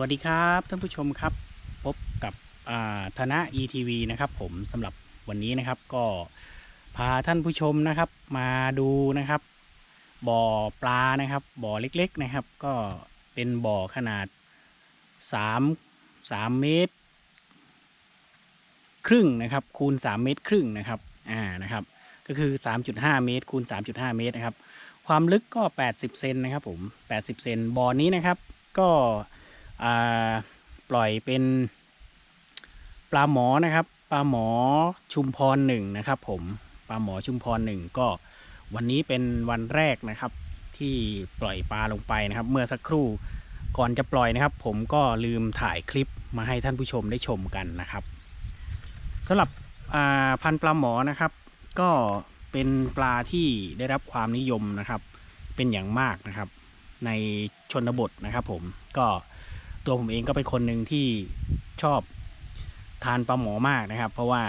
วัสดีครับท่านผู้ชมครับพบกับอ่าธนะ ETV นะครับผมสำหรับวันนี้นะครับก็พาท่านผู้ชมนะครับมาดูนะครับ บ่อปลานะครับ บ่อเล็กๆนะครับ ก็เป็นบ่อขนาด 3 3 เมตร ครึ่งนะครับคูณ 3 เมตรครึ่งนะครับอ่านะครับก็คือ 3.5 เมตรคูณ 3.5 เมตรนะครับความลึกก็ 80 เซนนะครับผม 80 เซนบ่อนี้นะครับก็ ปล่อยเป็นปลาหมอนะครับปลาหมอชุมพรหนึ่งนะครับ ผมปลาหมอชุมพรหนึ่งก็วันนี้เป็นวันแรกนะครับ ที่ปล่อยปลาลงไปนะครับ เมื่อสักครู่ก่อนจะปล่อยนะครับ ผมก็ลืมถ่ายคลิปมาให้ท่านผู้ชมได้ชมกันนะครับสำหรับพันปลาหมอนะครับ ก็เป็นปลาที่ได้รับความนิยมนะครับ เป็นอย่างมากนะครับ ในชนบทนะครับ ผมก็ ตัวผมเองก็เป็นคนหนึ่งที่ชอบทานปลาหมอมากนะครับ เพราะว่า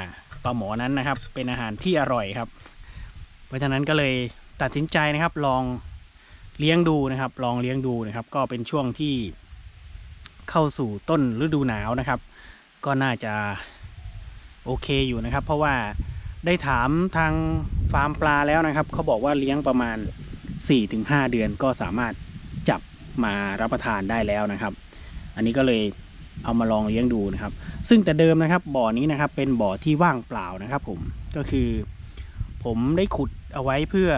ปลาหมอนั้นนะครับ เป็นอาหารที่อร่อยครับ เพราะฉะนั้นก็เลยตัดสินใจนะครับ ลองเลี้ยงดูนะครับ ลองเลี้ยงดูนะครับ ก็เป็นช่วงที่เข้าสู่ต้นฤดูหนาวนะครับ ก็น่าจะโอเคอยู่นะครับ เพราะว่าได้ถามทางฟาร์มปลาแล้วนะครับเขาบอกว่าเลี้ยงประมาณ 4-5 เดือนก็สามารถจับมารับประทานได้แล้วนะครับ อันนี้ก็เลยเอามาลองเลี้ยงดูนะครับ ซึ่งแต่เดิมนะครับบ่อนี้นะครับเป็นบ่อที่ว่างเปล่านะครับ ผมก็คือ ผมได้ขุดเอาไว้เพื่อ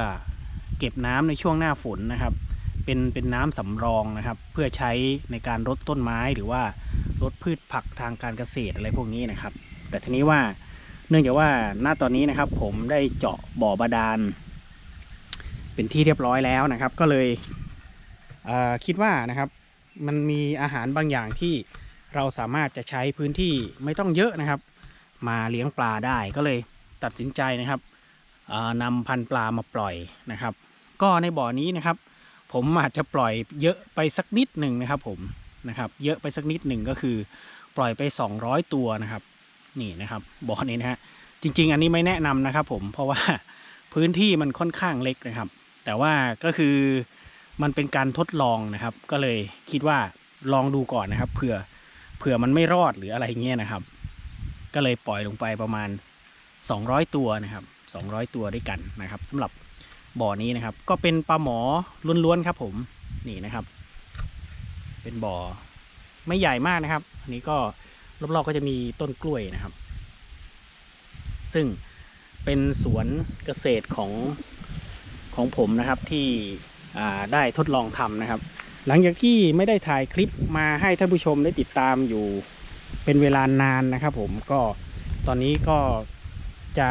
เก็บน้ำในช่วงหน้าฝนนะครับ เป็นเป็นน้ำสำรองนะครับ เพื่อใช้ในการรดต้นไม้หรือว่ารดพืชผักทางการเกษตรอะไรพวกนี้นะครับ แต่ทีนี้ว่าเนื่องจากว่าณตอนนี้นะครับ ผมได้เจาะบ่อบาดาลเป็นที่เรียบร้อยแล้วนะครับ ก็เลยเคิดว่านะครับ มันมีอาหารบางอย่างที่เราสามารถจะใช้พื้นที่ไม่ต้องเยอะนะครับ มาเลี้ยงปลาได้ก็เลยตัดสินใจนะครับนำพันปลามาปล่อยนะครับ ก็ในบ่อนี้นะครับ ผมอาจจะปล่อยเยอะไปสักนิดหนึ่งนะครับ ผมนะครับเยอะไปสักนิดหนึ่งก็คือ ปล่อยไป 200 ตัวนะครับ นี่นะครับบ่อนี้นะฮะจริง ๆ อันนี้ไม่แนะนำนะครับ ผมเพราะว่าพื้นที่มันค่อนข้างเล็กนะครับ แต่ว่าก็คือ มันเป็นการทดลองนะครับ ก็เลยคิดว่าลองดูก่อนนะครับเผื่อเผื่อมันไม่รอดหรืออะไรเงี้ยนะครับ ก็เลยปล่อยลงไปประมาณ 200 ตัวนะครับ 200 ตัวด้วยกันนะครับสำหรับบ่อนี้นะครับ ก็เป็นปลาหมอล้วนๆครับ ผมนี่นะครับ เป็นบ่อไม่ใหญ่มากนะครับ อันนี้ก็รอบๆก็จะมีต้นกล้วยนะครับ ซึ่งเป็นสวนเกษตรของของผมนะครับที่ ได้ทดลองทำนะครับ หลังจากที่ไม่ได้ถ่ายคลิปมาให้ท่านผู้ชมได้ติดตามอยู่เป็นเวลานานนะครับ ผมก็ตอนนี้ก็จะ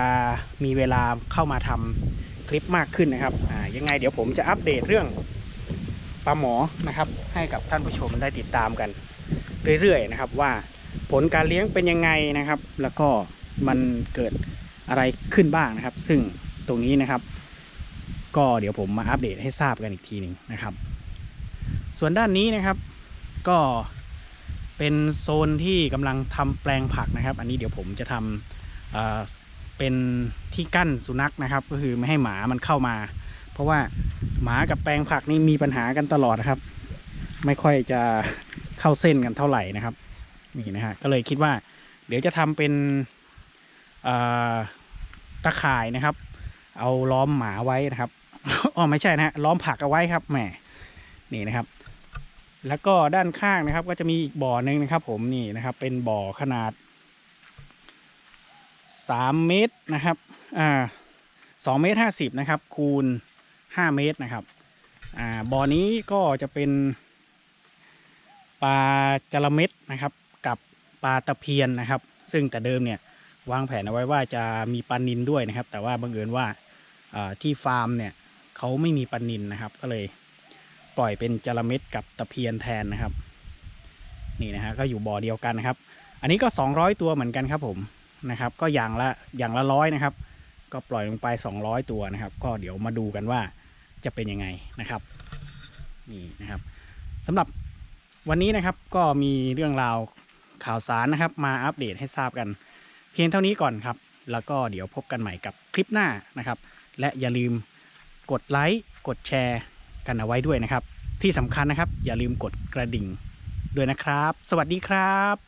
มีเวลาเข้ามาทำคลิปมากขึ้นนะครับยังไงเดี๋ยวผมจะอัปเดตเรื่องปลาหมอนะครับ ให้กับท่านผู้ชมได้ติดตามกันเรื่อยๆนะครับว่าผลการเลี้ยงเป็นยังไงนะครับ แล้วก็มันเกิดอะไรขึ้นบ้างนะครับ ซึ่งตรงนี้นะครับ ก็เดี๋ยวผมมาอัปเดตให้ทราบกันอีกทีหนึ่งนะครับ ส่วนด้านนี้นะครับ ก็เป็นโซนที่กำลังทำแปลงผักนะครับ อันนี้เดี๋ยวผมจะทำเเป็นที่กั้นสุนัขนะครับ ก็คือไม่ให้หมามันเข้ามา เพราะว่าหมากับแปลงผักนี่มีปัญหากันตลอดนะครับ ไม่ค่อยจะเข้าเส้นกันเท่าไหร่นะครับนี่นะฮะก็เลยคิดว่า เดี๋ยวจะทำเป็นตะข่ายนะครับ เอาล้อมหมาไว้นะครับ อ๋อไม่ใช่นะฮะล้อมผักเอาไว้ครับแหมนี่นะครับ แล้วก็ด้านข้างนะครับ ก็จะมีอีกบ่อหนึ่งนะครับ ผมนี่นะครับ เป็นบ่อขนาดสามเมตรนะครับอ่าสองเมตรห้าสิบนะครับ คูณห้าเมตรนะครับอ่าบ่อนี้ก็จะเป็นปลาจระเม็ดนะครับ กับปลาตะเพียนนะครับ ซึ่งแต่เดิมเนี่ยวางแผนเอาไว้ว่าจะมีปลานินด้วยนะครับ แต่ว่าบังเอิญว่าอ่าที่ฟาร์มเนี่ย เขาไม่มีปลานินนะครับ ก็เลยปล่อยเป็นจระเม็ดกับตะเพียนแทนนะครับ นี่นะฮะก็อยู่บ่อเดียวกันนะครับ อันนี้ก็ 200 ตัวเหมือนกันครับผมนะครับ ก็อย่างละอย่างละร้อยนะครับ ก็ปล่อยลงไป 200 ตัวนะครับ ก็เดี๋ยวมาดูกันว่าจะเป็นยังไงนะครับนี่นะครับสำหรับวันนี้นะครับก็มีเรื่องราวข่าวสารนะครับ มาอัปเดตให้ทราบกัน เพียงเท่านี้ก่อนครับ แล้วก็เดี๋ยวพบกันใหม่กับคลิปหน้านะครับ และอย่าลืม กดไลค์กดแชร์กันเอาไว้ด้วยนะครับ ที่สำคัญนะครับ อย่าลืมกดกระดิ่งด้วยนะครับ สวัสดีครับ